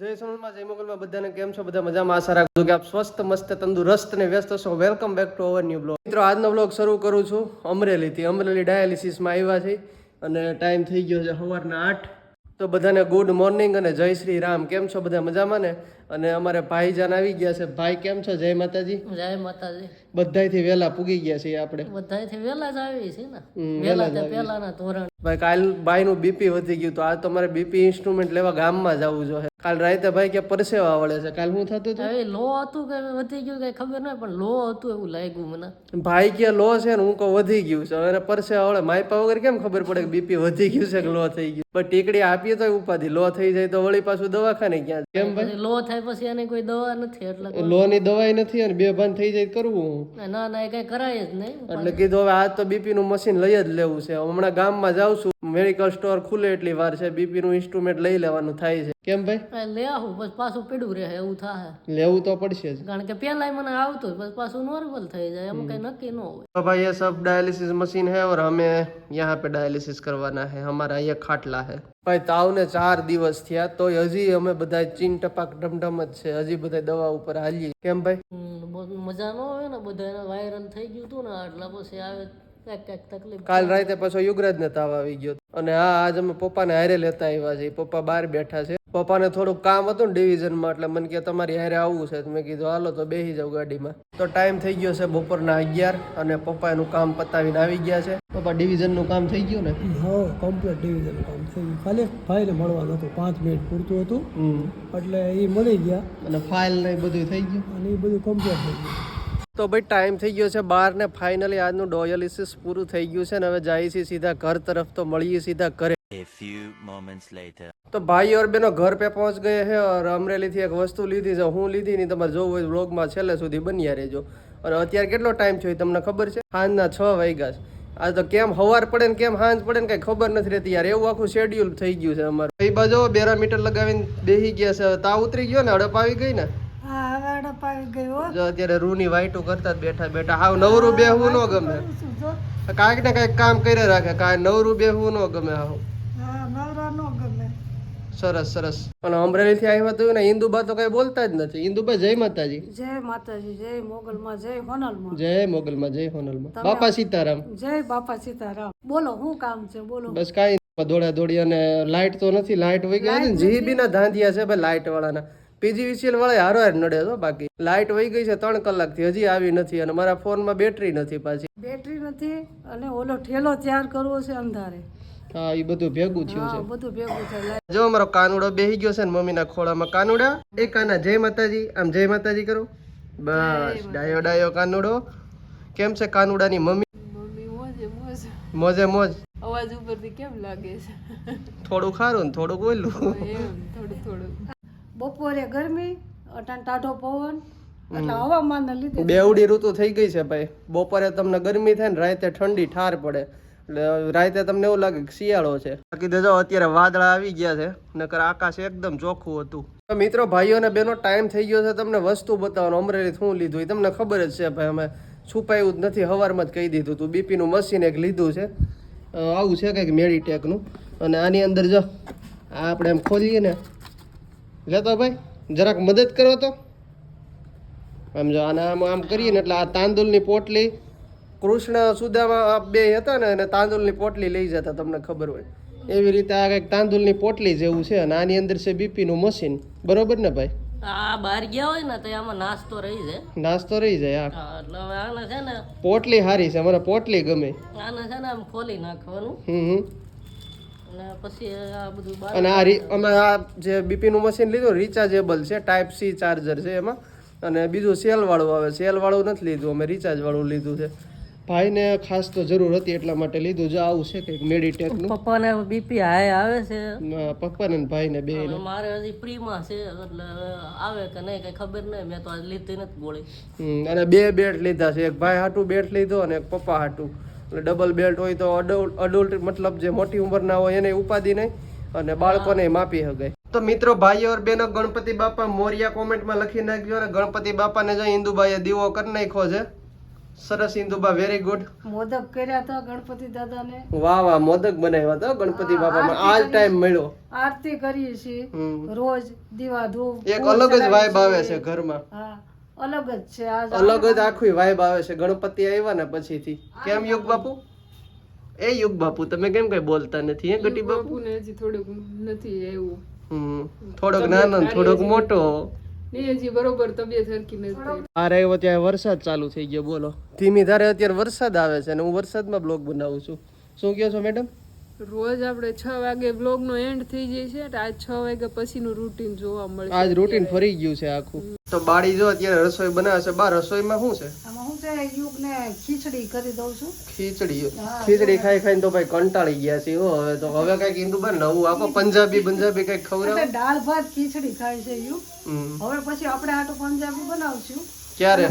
જય સોનલમાં, જય મોગલમાં, બધાને કેમ છો? બધા મજામાં? આશા રાખું કે આપ સ્વસ્થ, મસ્ત, તંદુરસ્ત અને વ્યસ્ત છો. Welcome back to our new blog મિત્રો, આજનો બ્લોગ શરૂ કરું છું અમરેલીથી. અમરેલી ડાયાલિસિસમાં આવ્યા છે અને ટાઈમ થઈ ગયો છે સવારના આઠ. તો બધાને ગુડ મોર્નિંગ અને જય શ્રી રામ. કેમ છો? બધા મજામાં ને? અને અમારે ભાઈજાન આવી ગયા છે. ભાઈ કેમ છો? જય માતાજી. જય માતાજી. બધાયથી વેલા પૂગી ગયા છીએ આપણે. બધાથી વેલા જ આવી છે ને. વેલા તે પહેલાના ધોરણ. ભાઈ કાલ ભાઈનું બીપી વધી ગયું તો આજ તો મારે બીપી ઇન્સ્ટ્રુમેન્ટ લેવા ગામમાં જવું જોઈએ. કાલ રાતે ભાઈ કે પરસેવા વળે છે. કાલ હું થતું હતું? લો હતું કે વધી ગયું કઈ ખબર નહીં પણ લો હતું એવું લાગ્યું મને. ભાઈ કે લો છે ને હું કહું વધી ગયું છે. અને પરસેવા વળે માયપા વગર કેમ ખબર પડે કે બીપી વધી ગયું છે કે લો થઈ ગયું? પણ ટીકડી આપીએ તો ઉપાધિ. લો થઈ જાય તો વળી પાછું દવાખાને ક્યાં કેમ ભાઈ? લો થાય પછી એને કોઈ દવા નથી એટલે લો ની દવાઈ નથી અને બે ભાન થઈ જાય કરવું. ના ના એ કઈ કરાય જ નહીં. એટલે કીધું હવે આજ તો બીપી નું મશીન લઈ જ લેવું છે. હમણાં ગામમાં જાઉં છું. મેડિકલ સ્ટોર ખુલે એટલી વાર છે બીપી નું ઇન્સ્ટ્રુમેન્ટ લઈ લેવાનું થાય છે. કેમ ભાઈ? લે આવું બસ પાછું પડ્યું રહે એવું થાય લેવું તો પડશે જ. કારણ કે પેલા મને આવતો બસ પાછું નોર્મલ થઈ જાય એમ કઈ નક્કી નો હોય. તો ભાઈ એ સબ ડાયાલિસિસ મશીન હે ઓર અમે યહાં પે ડાયાલિસિસ કરવાના હે અમારા અહીંયા ખાટલા હે. ભાઈ તાવને ચાર દિવસ થયા તો હજી અમે બધા ચીન ટપાક ડમડમ જ છે હજી બધા દવા ઉપર હાલીએ. કેમ ભાઈ? મજા નો આવે ને બધા વાયરલ થઈ ગયું હતું ને આટલા પછી આવે કંઈક કંઈક તકલીફ કાલ રાતે પાછો યુગરાજ ને તાવ આવી ગયો અને હા આજ અમે પપ્પાને હારે લેતા આવ્યા છે પપ્પા બહાર બેઠા છે. પપ્પાને થોડુંક કામ હતું ને ડિવિઝનમાં એટલે મને કે તમારી હારે આવવું છે. મેં કીધું હાલો તો બેસી જાવ ગાડીમાં. તો ટાઈમ થઈ ગયો છે બપોરના અગિયાર અને પપ્પા એનું કામ પતાવીને આવી ગયા છે. પપ્પા ડિવિઝનનું કામ થઈ ગયું ને? હા કમ્પ્લીટ ડિવિઝન કામ થઈ ગયું. ખાલી ફાઇલ મળવાનું હતું પાંચ મિનિટ પૂરતું હતું. એટલે એ મળી ગયા. અને ફાઇલ ને બધું થઈ ગયું? અને એ બધું કમ્પ્લીટ થઈ ગયું. તો ભાઈ ટાઈમ થઈ ગયો છે બાર ને ફાઇનલી આજનું ડોયલિસિસ પૂરું થઈ ગયું છે ને હવે જઈએ છીએ સીધા ઘર તરફ તો મળીએ સીધા ઘરે. તો ભાઈ ઓર બેનો ઘર પે પહોંચ ગયે હે ઓર અમરેલીથી એક વસ્તુ લીધી છે હું લીધી નહીં તમારે જોવું હોય વ્લોગમાં છેલ્લે સુધી બન્યા રહેજો. અને અત્યારે કેટલો ટાઈમ થયો તમને ખબર છે? સાંજના છ વાગ્યા છે. આ તો કેમ હવાર પડે ને કેમ હાંજ પડે ને કઈ ખબર નથી રહેતી યાર એવું આખું શેડ્યુલ થઈ ગયું છે અમારું. એ બાજુ બેરા મીટર લગાવીને બેસી ગયા છે તા ઉતરી ગયો ને હડપ આવી ગઈ ને? અડપ આવી ગયો. જો અત્યારે રૂની વાઈટો કરતા બેઠા બેઠા. હાવ નવરું બેહવું ન ગમે. કાંઈક ને કાંઈક કામ કરી રાખે. કાંઈ નવરું બેહવું ન ગમે હાવ. હા નવરા નો ગમે. સરસ સરસ. અને અમરેલીથી આવ્યા તો ને હિન્દુબા તો કઈ બોલતા જ નથી. હિન્દુબા જય માતાજી. જય માતાજી જય મોગલમાં જય હોનલમાં. જય મોગલમાં જય હોનલમાં. બાપા સીતારામ. જય બાપા સીતારામ. બોલો શું કામ છે? બોલો. બસ કાઈ દોડા દોડી અને લાઈટ તો નથી. લાઇટ વહી ગઈ જીબી ના? ધાંધિયા છે ભાઈ વાળા વાળાના. પીજીવીસીએલ વાળા હારો હાર નડે છો બાકી લાઇટ વહી ગઈ છે ત્રણ કલાકથી હજી આવી નથી અને મારા ફોનમાં બેટરી નથી પાછી. બેટરી નથી અને ઓલો ઠેલો તૈયાર કરવો છે અંધારે. હા એ બધું ભેગું થયું છે. બધું ભેગું થાય જો અમારો કાનુડો બેહી ગયો છે ને મમ્મીના ખોળામાં કાનુડા એ કાના જય માતાજી આમ જય માતાજી કરો. બસ ડાયો ડાયો કાનુડો. કેમ છે કાનુડાની મમ્મી? મમ્મી મોજે મોજ. મોજે મોજ. અવાજ ઉપરથી કેમ લાગે છે? થોડું ખારું ને થોડુંક ઓયલું એમ થોડું થોડું બપોરે ગરમી અટાણ ટાઢો પવન એટલે હવામાનને લીધે બેવડી ઋતુ થઈ ગઈ છે ભાઈ. બપોરે તમને ગરમી થાય ને રાતે ઠંડી ઠાર પડે. એટલે રાતે તમને એવું લાગે કે શિયાળો છે. બાકી દેજો અત્યારે વાદળા આવી ગયા છે નકર આકાશ એકદમ ચોખ્ખું હતું. મિત્રો ભાઈઓ અને બેનો ટાઈમ થઈ ગયો છે તમને વસ્તુ બતાવવાનો. અમરેલી શું લીધું એ તમને ખબર જ છે ભાઈ અમે છુપાયું જ નથી હવારમાં જ કહી દીધું તું બીપીનું મશીન એક લીધું છે. આવું છે કંઈક મેડિટેકનું અને આની અંદર જો આ આપણે એમ ખોલીએ ને લેતો ભાઈ જરાક મદદ કરો તો. આમ જો આને આમ આમ કરીએ ને એટલે આ તાંદુલની પોટલી કૃષ્ણ સુદામા આ બે હતા ને અને તાંદુલની પોટલી લઈ જતા તમને ખબર હોય. એવી રીતે આ કંઈક તાંદુલની પોટલી જેવું છે અને આની અંદર છે બીપીનું મશીન. બરોબર ને ભાઈ? આ બહાર ગયા હોય ને તો આમાં નાસ્તો રહી જાય. નાસ્તો રહી જાય હા. હા, એટલે આને છે ને પોટલી સારી છે મને પોટલી ગમે. આને છે ને આમ ખોલી નાખવાનું. હમ હમ. અને પછી આ બધું અને આ રી- અમે આ જે બીપીનું મશીન લીધું રિચાર્જેબલ છે ટાઈપ સી ચાર્જર છે એમાં. અને બીજું સેલવાળું આવે સેલવાળું નથી લીધું અમે રિચાર્જ વાળું લીધું છે. ભાઈને ખાસ તો જરૂર હતી એટલા માટે લીધું જો આવું છે કંઈક મેડિટેક પપ્પાને બીપી હાય આવે છે. પપ્પાને ને ભાઈને બે મારે હજી પ્રીમાં છે એટલે આવે કે નહીં કઈ ખબર નહીં મેં તો આજ લીધી નથી ગોળી. અને બે બેટ લીધા છે એક ભાઈ હાટું બેટ લીધો અને એક પપ્પા હાટું. એટલે ડબલ બેલ્ટ હોય તો અડલ્ટ મતલબ જે મોટી ઉંમરના હોય એને ઉપાધિ નહીં અને બાળકોને માપી શકાય તો મિત્રો ભાઈઓ ઓર બહેનો ગણપતિ બાપા મોરિયા કોમેન્ટમાં લખી નાખ્યો અને ગણપતિ બાપાને જો હિન્દુભાઈએ દીવો કરી નાખ્યો છે. સરસ ઇન્દુબા વેરી ગુડ મોદક કર્યા હતા ગણપતિ દાદાને. વાહ વાહ મોદક બનાવ્યા હતા ગણપતિ બાપામાં. આ ટાઈમ મળ્યો. આરતી કરીએ છીએ. રોજ દીવા ધૂપ એક અલગ જ વાઇબ આવે છે ઘરમાં. હા. અલગ જ છે. અલગ જ આખી વાઇબ આવે છે. ગણપતિ આવ્યા ને પછીથી. કેમ યુગ બાપુ? એ યુગ બાપુ. તમે કેમ કઈ બોલતા નથી હે ગટી બાપુ? ને હજી થોડુંક નથી એવું. હમ. થોડોક નાનો થોડોક મોટો. ને હજી બરોબર તબિયત સરખી નથી. આ રહ્યો ત્યાં વરસાદ ચાલુ થઈ ગયો બોલો. ધીમી ધારે અત્યારે વરસાદ આવે છે અને હું વરસાદમાં બ્લોગ બનાવું છું. શું કહો છો મેડમ? રોજ આપણે છ વાગે બ્લોગ નો એન્ડ થઈ જાય છે આજ છ વાગ્યા પછીનું રૂટીન જોવા મળે આજ રૂટીન ફરી ગયું છે આખું. તો બાળી જો અત્યારે રસોઈ બનાવે છે બા રસોઈમાં શું છે? આમાં હું છે યુગને ખીચડી કરી દઉં છું. ખીચડી ખીચડી ખાઈ ખાઈને તો ભાઈ કંટાળી ગયા છે હો. હવે તો હવે કંઈક ઈંદુ નવું આપો પંજાબી પંજાબી કંઈક ખવડાવો. દાળ ભાત ખીચડી ખાય છે યુગ. હવે પછી આપણે આટો પંજાબી બનાવશું. ક્યારે?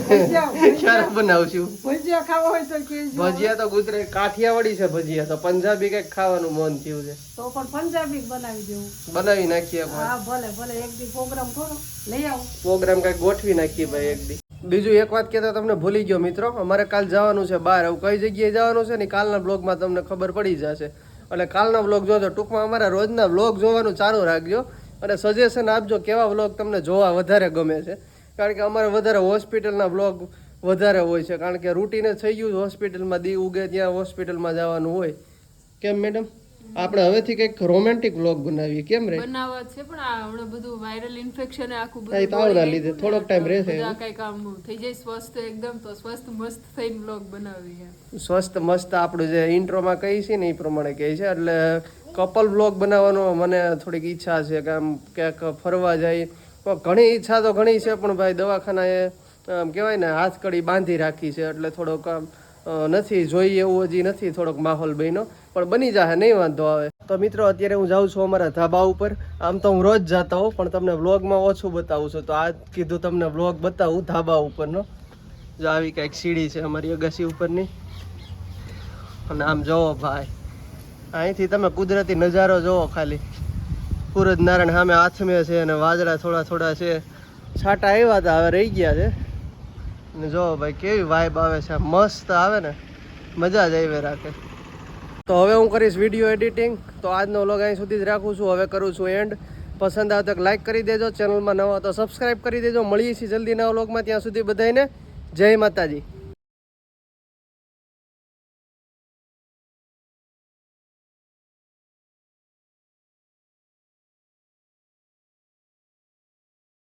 ક્યારે બનાવશું? ભજીયા ખાવા હોય તો કેજો ભજીયા તો ગુજરાત કાઠિયાવાડી છે ભજીયા તો પંજાબી કંઈક ખાવાનું મન થયું છે. તો પણ પંજાબી બનાવી દેવું. બનાવી નાખીએ હા ભલે ભલે એક દી પ્રોગ્રામ કરો લઈ આવો. પ્રોગ્રામ કંઈક ગોઠવી નાખીએ ભાઈ એક દી. બીજું એક વાત કહેતા તમને ભૂલી ગયો મિત્રો અમારે કાલ જવાનું છે બહાર હવે કઈ જગ્યાએ જવાનું છે ને કાલના બ્લોગમાં તમને ખબર પડી જશે. એટલે કાલના બ્લોગ જોજો ટૂંકમાં અમારા રોજના બ્લોગ જોવાનું ચાલુ રાખજો. અને સજેશન આપજો કેવા બ્લોગ તમને જોવા વધારે ગમે છે. કારણ કે અમારે વધારે હોસ્પિટલના બ્લોગ વધારે હોય છે. કારણ કે રૂટીને થઈ ગયું હોસ્પિટલમાં દી ઉગે ત્યાં હોસ્પિટલમાં જવાનું હોય. કેમ મેડમ? આપણે હવેથી કંઈક રોમેન્ટિક બ્લોગ બનાવીએ કેમ રે? બનાવવા છે પણ આ હમણાં બધું વાયરલ ઇન્ફેક્શન આખું બધું તાવના લીધે. થોડોક ટાઈમ રહેશે બધા કંઈક આમ થઈ જાય સ્વસ્થ એકદમ તો સ્વસ્થ મસ્ત થઈને બ્લોગ બનાવીએ. સ્વસ્થ મસ્ત આપણું જે ઇન્ટ્રોમાં કહી છે ને એ પ્રમાણે કહે છે. એટલે કપલ બ્લોગ બનાવવાનો મને થોડીક ઈચ્છા છે કે આમ ક્યાંક ફરવા જાય પણ ઘણી ઈચ્છા તો ઘણી છે, પણ ભાઈ દવાખાનાએ, આમ કહેવાય ને, હાથ કડી બાંધી રાખી છે, એટલે થોડોક આમ નથી જોઈએ એવું હજી નથી થોડોક માહોલ બન્યો, પણ બની જશે નહીં વાંધો આવે. તો મિત્રો, અત્યારે હું જાઉં છું અમારા ધાબા ઉપર. આમ તો હું રોજ જતો હોઉં, પણ તમને વ્લોગમાં ઓછું બતાવું છું. તો આ કીધું તમને વ્લોગ બતાવું, ધાબા ઉપરનો. જો આવી કંઈક સીડી છે અમારી અગાસી ઉપરની. અને આમ જોવો ભાઈ, અહીંથી તમે કુદરતી નજારો જોવો ખાલી. સૂરજ નારાયણ સામે આથમે છે અને વાદળા થોડા થોડા છે. છાંટા આવ્યા હતા હવે રહી ગયા છે. ને જો ભાઈ, કેવી વાઇબ આવે છે. મસ્ત આવે ને. મજા જ આવી રાખે. તો હવે હું કરીશ વીડિયો એડિટિંગ તો આજનો વ્લોગ અહીં સુધી જ રાખું છું. હવે કરું છું એન્ડ પસંદ આવે તો લાઈક કરી દેજો. ચેનલમાં નવા તો સબસ્ક્રાઈબ કરી દેજો. મળીએ છીએ જલ્દી નવા વ્લોગમાં ત્યાં સુધી બધાને જય માતાજી.